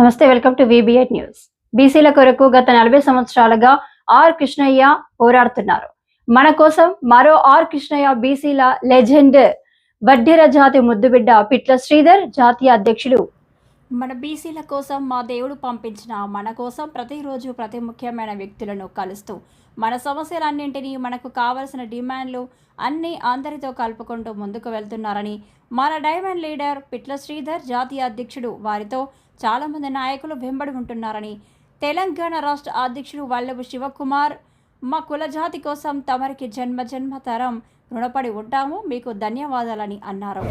నమస్తే welcome to విబిఎట్ news. బీసీల కొరకు గత నలభై సంవత్సరాలుగా ఆర్ కృష్ణయ్య పోరాడుతున్నారు. మన కోసం మరో ఆర్ కృష్ణయ్య బీసీల లెజెండ్ వడ్డీర జాతి ముద్దుబిడ్డ పిట్ల శ్రీధర్ జాతీయ అధ్యక్షుడు మన బీసీల కోసం మా దేవుడు పంపించిన మన కోసం ప్రతిరోజు ప్రతి ముఖ్యమైన వ్యక్తులను కలుస్తూ మన సమస్యలన్నింటినీ మనకు కావలసిన డిమాండ్లు అన్నీ అందరితో కలుపుకుంటూ ముందుకు వెళ్తున్నారని మన డైమండ్ లీడర్ పిట్ల శ్రీధర్ జాతీయ అధ్యక్షుడు వారితో చాలామంది నాయకులు వెంబడి ఉంటున్నారని తెలంగాణ రాష్ట్ర అధ్యక్షుడు వల్లభు శివకుమార్ మా కుల జాతి కోసం తమరికి జన్మ జన్మ తరం రుణపడి ఉంటాము మీకు ధన్యవాదాలని అన్నారు.